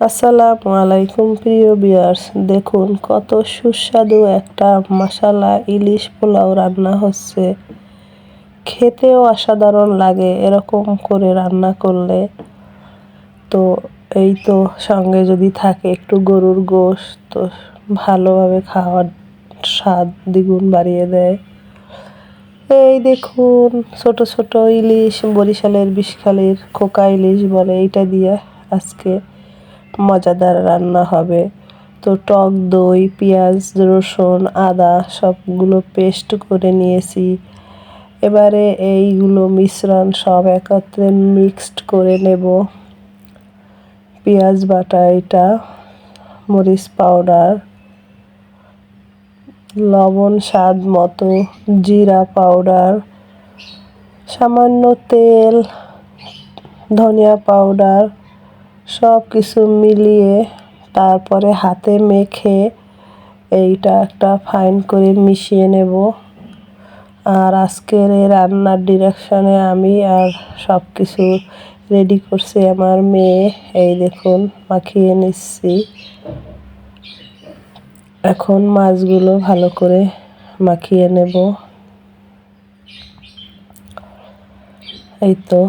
আসসালামু আলাইকুম, প্রিয় বিয়ার্স দেখুন, কত সুস্বাদু একটা মশালা ইলিশ পোলাও রান্না হচ্ছে। খেতেও অসাধারণ লাগে এরকম করে রান্না করলে। তো, এই তো সঙ্গে যদি থাকে একটু গরুর গোশ তো ভালোভাবে খাওয়ার স্বাদ দ্বিগুণ বাড়িয়ে দেয়। এই দেখুন, ছোট ছোট ইলিশ, বরিশালের বিষখালির খোকা ইলিশ বলে এইটা দিয়ে আজকে মজাদার রান্না হবে। তো টক দই, পেঁয়াজ, রসুন, আদা সবগুলো পেস্ট করে নিয়েছি। এবারে এইগুলো মিশ্রণ সব একত্রে মিক্সড করে নেব। পেঁয়াজ বাটা এটা, মরিচ পাউডার লবণ স্বাদ মতো, জিরা পাউডার সামান্য তেল, ধনিয়া পাউডার সব কিছু মিলিয়ে তারপরে হাতে মেখে এইটা একটা ফাইন করে মিশিয়ে নেব। আর আজকের এই রান্নার ডিরেকশনে আমি আর সব কিছু রেডি করছি আমার মেয়ে। এই দেখুন, মাখিয়ে নিচ্ছি। এখন মাছগুলো ভালো করে মাখিয়ে নেব। এই তো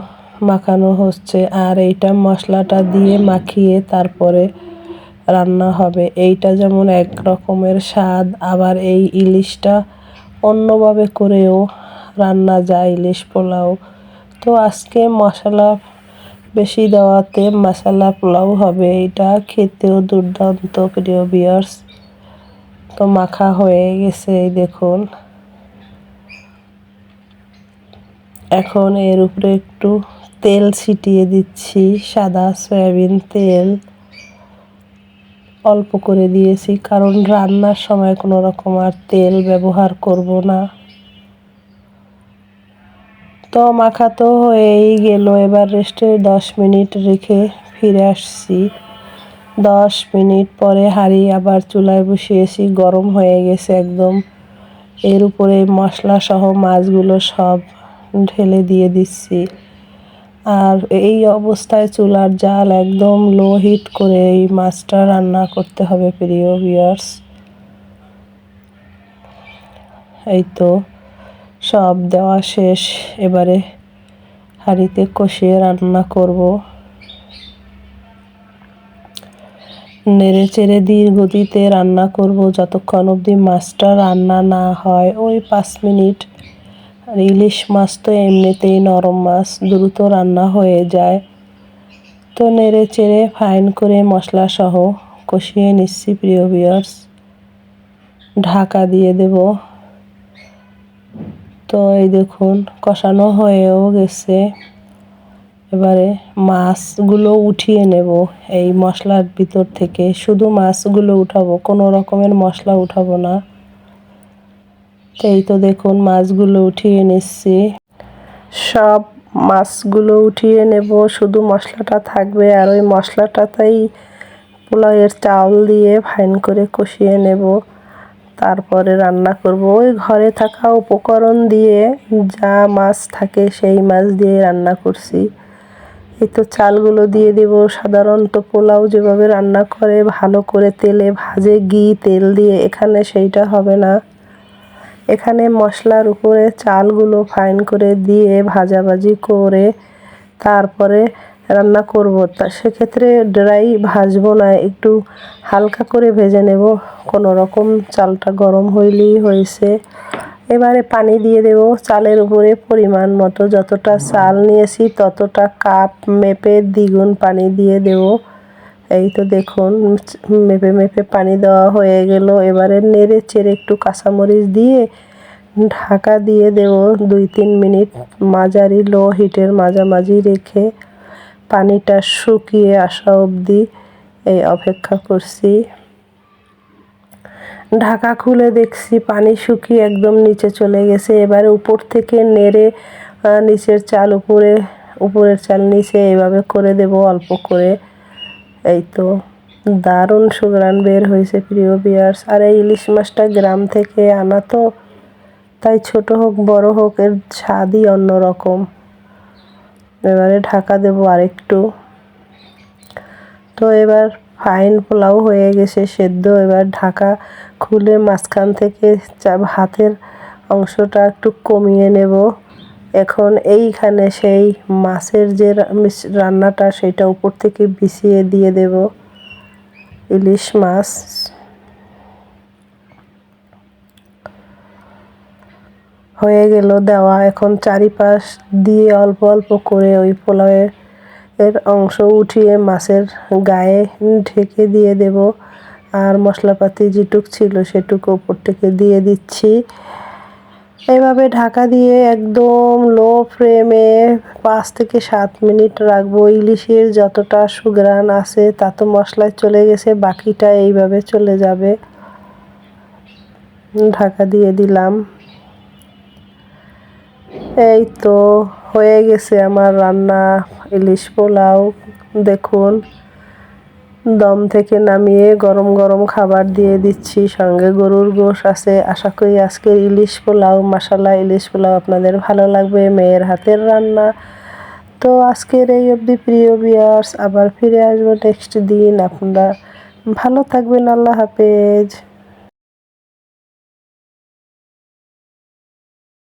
মাখানো হচ্ছে আর এইটা মশলাটা দিয়ে মাখিয়ে তারপরে রান্না হবে। এইটা যেমন এক রকমের স্বাদ, আবার এই ইলিশটা অন্যভাবে করেও রান্না যায়, ইলিশ পোলাও। তো আজকে মশলা বেশি দেওয়াতে মশলা পোলাও হবে এটা খেতেও দুর্দান্ত, প্রিয় বিয়ার্স তো মাখা হয়ে গেছে, এই দেখুন। এখন এর উপরে একটু তেল ছিটিয়ে দিচ্ছি, সাদা সয়াবিন তেল অল্প করে দিয়েছি, কারণ রান্নার সময় কোনো রকম আর তেল ব্যবহার করব না। তো মাখা তো হয়েই গেল, এবার রেস্টে দশ মিনিট রেখে ফিরে আসছি। দশ মিনিট পরে হাঁড়ি আবার চুলায় বসিয়েছি, গরম হয়ে গেছে একদম। এর উপরে মশলা সহ মাছগুলো সব ঢেলে দিয়ে দিচ্ছি। আর এই অবস্থায় চুলার জাল একদম লো হিট করে এই মাছটা রান্না করতে হবে, প্রিয় বিয়ার্স এই তো সব দেওয়া শেষ। এবারে হাঁড়িতে কষিয়ে রান্না করব। নেড়ে চেড়ে ধীর রান্না করব, যতক্ষণ অবধি মাছটা রান্না না হয়। ওই পাঁচ মিনিট আর ইলিশ মাছ তো এমনিতেই নরম মাছ, দ্রুত রান্না হয়ে যায়। তো নেড়ে চেড়ে ফাইন করে মশলা সহ কষিয়ে নিচ্ছি, প্রিয় বিয়ার্স ঢাকা দিয়ে দেব। তো এই দেখুন, কষানো হয়েও গেছে। এবারে মাছগুলো উঠিয়ে নেব এই মশলার ভিতর থেকে। শুধু মাছগুলো উঠাবো, কোনো রকমের মশলা উঠাবো না। এই তো দেখুন, মাছগুলো উঠিয়ে নিচ্ছি। সব মাছগুলো উঠিয়ে নেব, শুধু মশলাটা থাকবে। আর ওই মশলাটাতেই পোলাওয়ের চাউল দিয়ে ফাইন করে কষিয়ে নেব। তারপরে রান্না করব। ওই ঘরে থাকা উপকরণ দিয়ে যা মাছ থাকে, সেই মাছ দিয়ে রান্না করছি। এই তো চালগুলো দিয়ে দেব। সাধারণত পোলাও যেভাবে রান্না করে, ভালো করে তেলে ভাজে, ঘি, তেল দিয়ে, এখানে সেইটা হবে না। এখানে মশলার উপরে চালগুলো ফাইন করে দিয়ে ভাজাভাজি করে তারপরে রান্না করব। তা সেক্ষেত্রে ড্রাই ভাজবো না, একটু হালকা করে ভেজে নেব। কোনো রকম চালটা গরম হইলেই হয়েছে। এবারে পানি দিয়ে দেব। চালের উপরে পরিমাণ মতো যতটা চাল নিয়েছি ততটা কাপ মেপে দ্বিগুণ পানি দিয়ে দেব। এই তো দেখুন, মেপে মেপে পানি দেওয়া হয়ে গেল। এবারে নেড়ে চেড়ে একটু কাঁচামরিচ দিয়ে ঢাকা দিয়ে দেব দুই তিন মিনিট। মাঝারি লো হিটের মাঝামাঝি রেখে পানিটা শুকিয়ে আসা অবধি এই অপেক্ষা করছি। ঢাকা খুলে দেখছি পানি শুকিয়ে একদম নিচে চলে গেছে। এবারে উপর থেকে নেড়ে নিচের চাল উপরে, উপরের চাল নিচে এইভাবে করে দেব অল্প করে। এই তো দারুণ সুগ্রান বের হয়েছে প্রিয় বিয়ার্স আর এই ইলিশ মাছটা গ্রাম থেকে আনা তো, তাই ছোট হোক, বড় হোক, এর স্বাদই অন্যরকম। এবারে ঢাকা দেবো আরেকটু। তো এবার ফাইন পোলাও হয়ে গেছে সেদ্ধ। এবার ঢাকা খুলে মাঝখান থেকে হাতের অংশটা একটু কমিয়ে নেব। এখন এইখানে সেই মাছের যে রান্নাটা সেটা উপর থেকে বিছিয়ে দিয়ে দেব। ইলিশ মাছ। হয়ে গেল দেওয়া। এখন চারিপাশ দিয়ে অল্প অল্প করে ওই পোলাওয়ের এর অংশ উঠিয়ে মাছের গায়ে ঢেকে দিয়ে দেব। আর মশলাপাতি যেটুক ছিল সেটুকু উপর থেকে দিয়ে দিচ্ছি। এভাবে ঢাকা দিয়ে একদম লো ফ্লেমে পাঁচ থেকে সাত মিনিট রাখব। ইলিশের যতটা সুগ্রান আছে, তা তো মশলায় চলে গেছে, বাকিটা এইভাবে চলে যাবে। ঢাকা দিয়ে দিলাম। এই তো হয়ে গেছে আমার রান্না ইলিশ পোলাও। দেখুন। দম থেকে নামিয়ে গরম গরম খাবার দিয়ে দিচ্ছি। সঙ্গে গরুর গোশ আছে। আশা করি আজকের ইলিশ পোলাও মশালা ইলিশ পোলাও আপনাদের ভালো লাগবে, মেয়ের হাতের রান্না। তো আজকের এই অবধি প্রিয় বিয়ার্স আবার ফিরে আসব নেক্সট দিন। আপনারা ভালো থাকবেন, আল্লাহ হাফেজ।